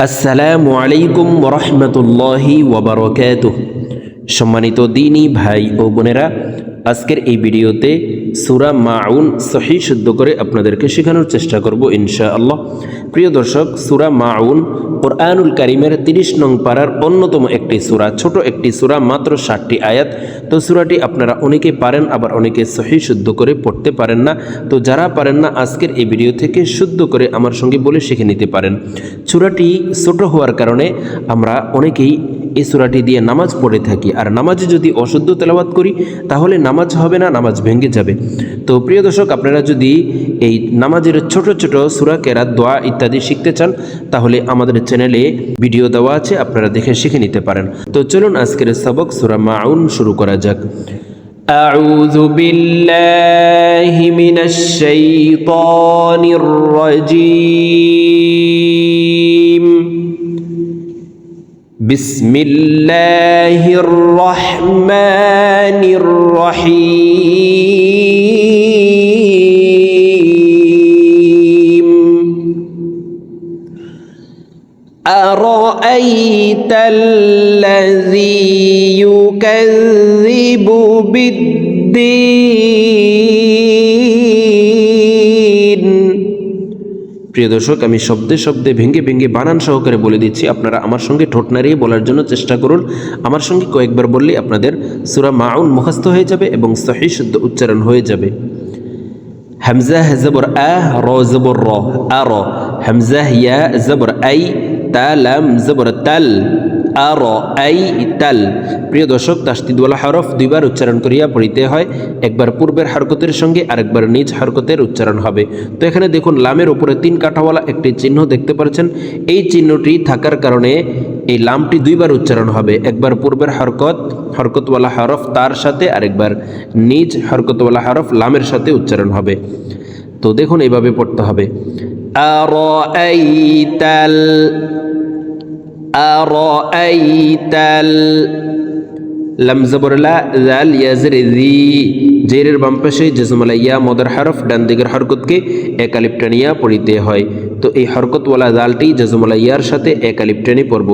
আসসালামু আলাইকুম রহমতুল্লাহি ওবরকাত সম্মানিত দিনী ভাই ও বোনেরা আজকের এই ভিডিওতে সুরা মাউন সহি শুদ্ধ করে আপনাদেরকে শেখানোর চেষ্টা করব ইনশা আল্লাহ প্রিয় দর্শক, সুরা মাউন কোরআনুল কারিমের তিরিশ নং পাড়ার অন্যতম একটি সুরা, ছোট একটি সুরা, মাত্র ষাটটি আয়াত। তো সুরাটি আপনারা অনেকে পারেন, আবার অনেকে সহি শুদ্ধ করে পড়তে পারেন না। তো যারা পারেন না, আজকের এই ভিডিও থেকে শুদ্ধ করে আমার সঙ্গে বলে শিখে নিতে পারেন। সুরাটি ছোট হওয়ার কারণে আমরা অনেকেই এই সুরাটি দিয়ে নামাজ পড়ে থাকি। আর নামাজে যদি অশুদ্ধ তেলাওয়াত করি, তাহলে নামাজ হবে না, নামাজ ভেঙে যাবে। তো প্রিয় দর্শক আপনারা যদি এই নামাজের ছোট ছোট সুরা কেরাত দোয়া ইত্যাদি শিখতে চান তাহলে আমাদের চ্যানেলে ভিডিও দেওয়া আছে আপনারা দেখে শিখে নিতে পারেন তো চলুন আজকের সবক সুরা মাউন শুরু করা যাক أعوذ بالله من الشيطان الرجيم بسم الله الرحمن الرحيم. أرأيت الذي يكذب بالدين؟ প্রিয় দর্শক, আমি শব্দে শব্দে ভেঙে ভেঙে বানান সহকারে বলে দিচ্ছি, আপনারা আমার সঙ্গে ঠোঁট নাড়িয়ে বলার জন্য চেষ্টা করুন। আমার সঙ্গে কয়েকবার বললে আপনাদের সুরা মাউন মুখস্থ হয়ে যাবে এবং সহি শুদ্ধ উচ্চারণ হয়ে যাবে। জবর আ, র জবর র, আ, র। হামজা ইয়া জবর আই, তা, লাম জবর তাল। আর আই তাল প্রিয় দর্শক তাস্তিদওয়ালা হরফ দুইবার উচ্চারণ করিয়া পড়িতে হয়। একবার পূর্বের হরকতের সঙ্গে আরেকবার নিজ হরকতের উচ্চারণ হবে। তো এখানে দেখুন, লামের উপরে তিন কাঠাওয়ালা একটি চিহ্ন দেখতে পাচ্ছেন এই চিহ্নটি থাকার কারণে এই লামটি দুইবার উচ্চারণ হবে। একবার পূর্বের হরকত, হরকতওয়ালা হরফ তার সাথে, আরেকবার নিজ হরকতওয়ালা হরফ লামের সাথে উচ্চারণ হবে। তো দেখুন, এইভাবে পড়তে হবে। আর আরাইতাল লাম জবরলা জাল ইয়াজের জি জেরের বাম পাশে জেসমলা ইয়া মদার হরফ ডান দিকের হরকতকে একালিপটানিয়া পড়িতে হয়। তো এই হরকতওয়ালা জালটি জেসমলা ইয়ার সাথে একালিপটানি পড়ব।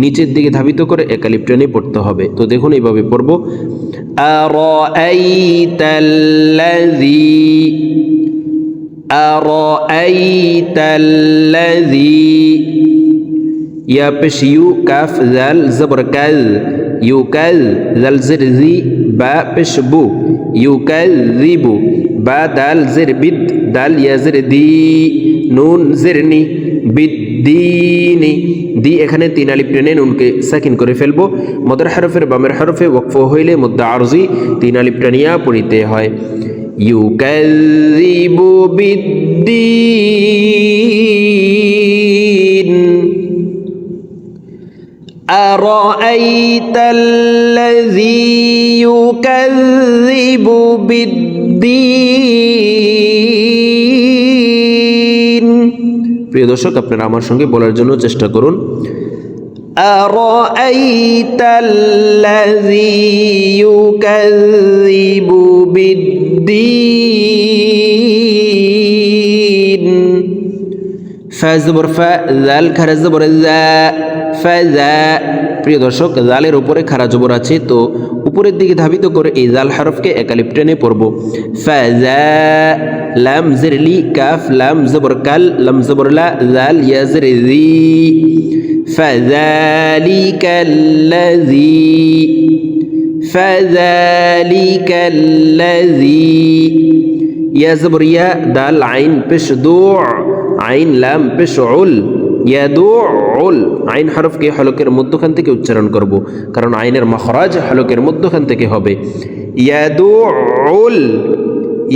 নিচের দিকে ধাবিত করে একালিপটানি পড়তে হবে। তো দেখুন এইভাবে পড়ব। আরাইতাল্লাযী আরাইতাল্লাযী ইউ জবর কাল ইউ কাল জাল জের জি বা পেশ বু ইউ কাল রিবু বা দাল জের বিদ দাল ইয়া জের দি নুন জের নি বিদ্দিনি দি এখানে তিন আলিপ টেনে নুনকে সাকিন করে ফেলব মদের হরফের বামের হরফে ওকফ হইলে মদ্দা আরজি তিন আলিপ টানিয়া পড়িতে হয় ইউকাযিবু বিদ্দিন أرأيت الذي يكذب بالدين প্রিয় দর্শক আপনারা আমার সঙ্গে বলার জন্য চেষ্টা করুন أرأيت الذي يكذب بالدين ফাজবর ফা জাল খারা জবর জা ফাজা প্রিয় দর্শক জালের উপরে খারা জবর আছে তো উপরের দিকে ধাবিত করে এই জাল হরফকে একালিপ টেনে পড়ব ফাজা লাম জিরলি কাফ লাম জবর কাল লাম জবর লা জাল ইয়াজর জি فذلك الذي فذلك الذي يا زبر يا دال عين بش دوع আইন লাম পেশ উল ইয়াদুল আইন হরফকে হলকের মধ্যখান থেকে উচ্চারণ করব, কারণ আইনের মখরাজ হলকের মধ্যখান থেকে হবে। ইয়াদুল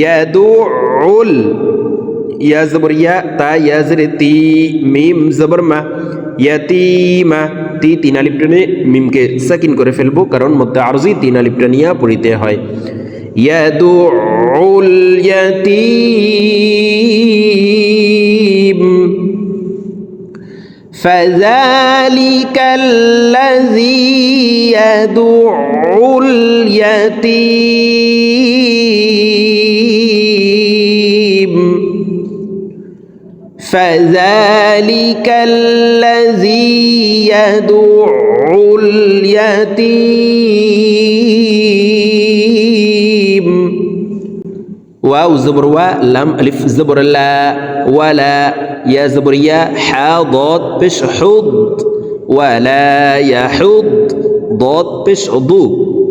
ইয়াদুল ইয়া জবর ইয়া, তা ইয়া তি, মিম জবর মা, ইয়াতিমা, তি তিন মিমকে সাকিন করে ফেলব, কারণ মধ্যে আরজি তিন আলিপ টানিয়া পড়িতে হয়। يدع اليتيم فذلك الذي يدع اليتيم فذلك الذي يدع اليتيم زبر و لم ألف زبر لا ولا يا زبر يا حا ضاد بش حض ولا يحض ضاد بش ضو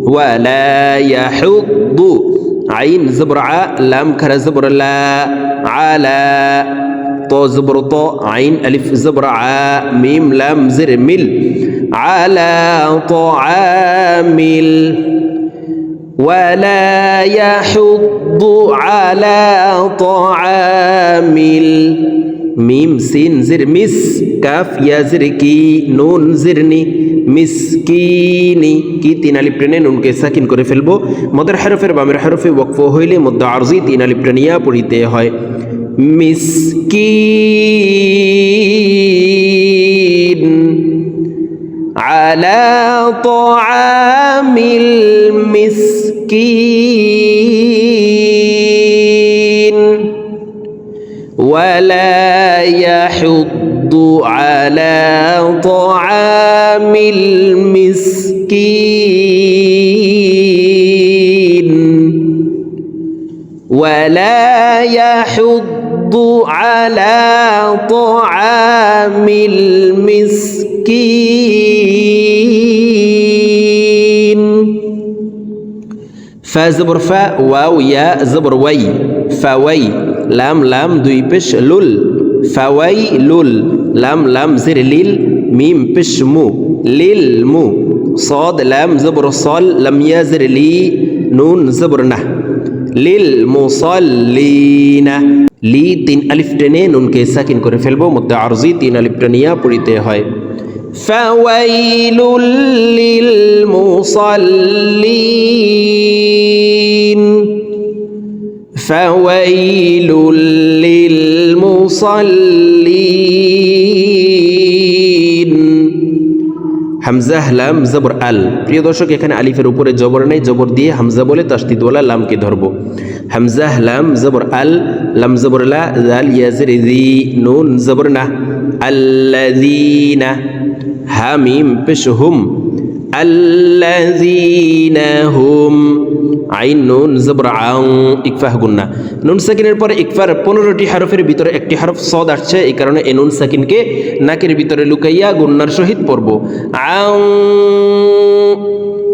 ولا يحض عين زبر ع لام كر زبر لا على طو زبر طو عين ألف زبر ع ميم لام زر مل على طعام ولا يحض على طعام মিম সিন জির মিস কাফ ইয়া জির কি নুন জিরনি মিসকিনি কি তিন আলিফ টেনে নুনকে সাকিন করে ফেলবো মদের হরফের বামের হরফে ওয়াকফ হইলে মধ্য আরজি তিন আলিফ টেনিয়া পড়িতে হয় মিসকিন على طعام المسكين على طعام المسكين ولا يحض على طعام المسكين. فزبر فا واو يا زبر وي فوي لام لام دوي بش لول فويلل লাম লাম জির লিল মিম পেশ মু লিল মু صاد لام زبر صال لم يزر لي نون زبر نه للمصلين লি তিন আলিফ টেনে নুনকে সাকিন করে ফেলবো মধ্যে আরজি তিন আলিফ টেনিয়া পড়িতে হয় فويل للمصلين فويل للمصلين হামজা লাম জবর আল প্রিয় দর্শক এখানে আলিফের উপরে জবর নেই জবর দিয়ে হামজা বলে তাস্তিদওয়ালা লামকে ধরব হামজা লাম জবর আল লাম জবর লা জাল ইয়াজের জি নুন জবর না আল্লাযীনা হামিম পেশ হুম আল্লাযীনা হুম আইন নুন জবর আং ইকফাহ গুন্না নুন সাকিনের পরে ইকফার পনেরোটি হারফের ভিতরে একটি হারফ সদ আসছে এই কারণে এ নুন সাকিনকে নাকের ভিতরে লুকাইয়া গুন্নার সহিত পড়ব আং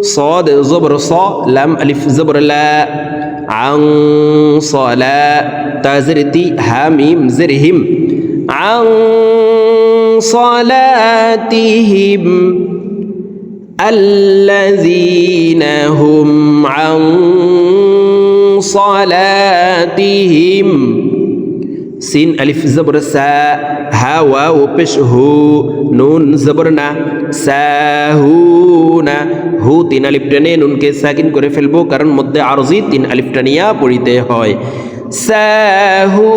صاد زبر صا لام ألف زبر لا عن صلاة تازرتي هاميم زرهم عن صلاتهم الذين هم عن صلاتهم সিন আলিফ জবর সা হা ওয়াও পেশ হু নুন জবর না সাহুনা হু তিন আলিফ টেনে নুনকে সাকিন করে ফেলবো কারণ মধ্যে আরজি তিন আলিফ টানিয়া পড়িতে হয় সাহুন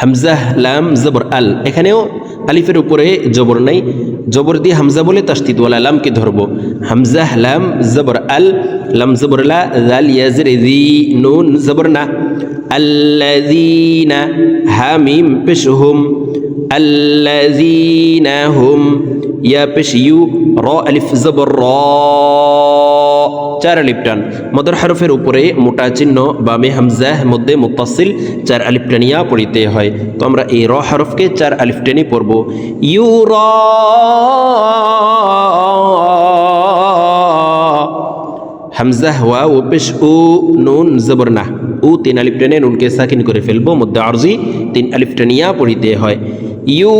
হামজা, লাম, জবর, আল। এখানেও আলিফের উপরে জবর নাই। জবর দিয়ে হামজা বলে তাস্তিদওয়ালা লামকে ধরব। হামজা, লাম, জবর, আল। লাম, জবর জাল ইয়াজর, জি, নুন, জবর, না। আল্লাযীনা হামিম পেশ হুম আল্লাযীনা হুম ইয়া পেশ ইউ র, আলিফ, জবর, র। চার আলিফ টান। মদর হরফের উপরে মোটা চিহ্ন, বামে হামজাহ, মধ্যে মুতাসিল চার আলিফ টানিয়া পড়িতে হয়। তো আমরা এই র হরফকে চার আলিফ টেনে পড়ব। ইউ র হামজাহ ওয়া ও পেশ, উ, নুন, জবর না উ তিন আলিফ টেনে নুনকে সাকিন করে ফেলব, মধ্যে আরজি তিন আলিফ টানিয়া পড়িতে হয়। ইউ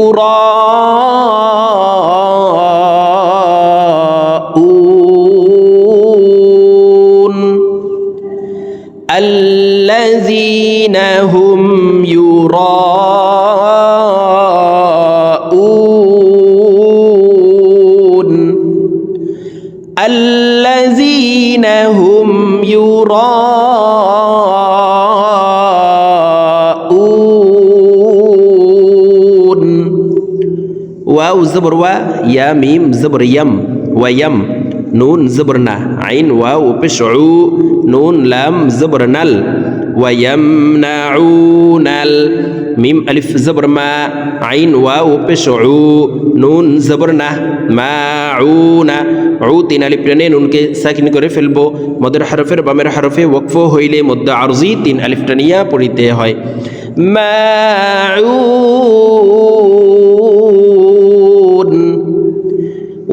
يراءون واو زبر و يا ميم زبر يم ويم نون زبرنا عين واو بشعو نون لام زبرنل ويمنعون ميم ألف زبر ما عين واو بشعو نون زبرنا ماعون জবর না মা উ না উ তিন আলিফ টেনে নুনকে সাকিন করে ফেলবো মদের হরফের বামের হরফে ওকফ হইলে মধ্য আরজি তিন আলিফ টানিয়া পড়িতে হয় মাউন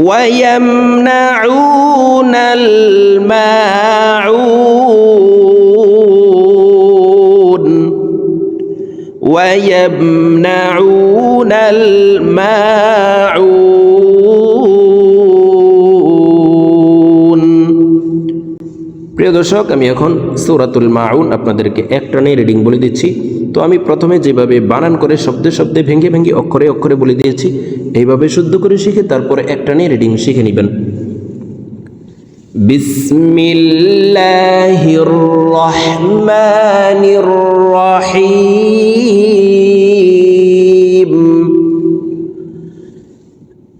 ويمنعون الماعون ويمنعون الماعون প্রিয় দর্শক, আমি এখন সৌরাতুল মাউন আপনাদেরকে একটানে রিডিং বলে দিচ্ছি। তো আমি প্রথমে যেভাবে বানান করে শব্দে শব্দে ভেঙে ভেঙে অক্ষরে অক্ষরে বলে দিয়েছি, এইভাবে শুদ্ধ করে শিখে তারপরে একটানে রিডিং শিখে নেবেন। বিসমিল্লাহির রহমানির রহিম।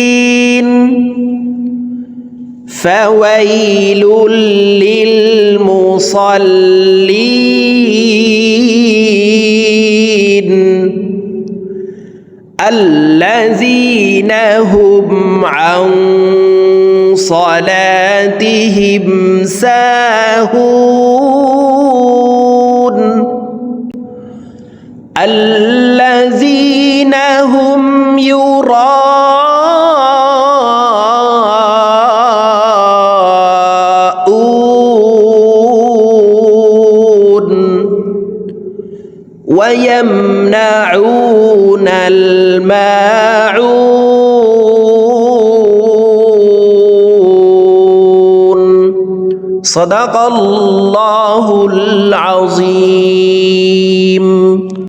المسكين فويل للمصلين الذين هم عن صلاتهم ساهون الذين هم يراءون ويمنعون الماعون صدق الله العظيم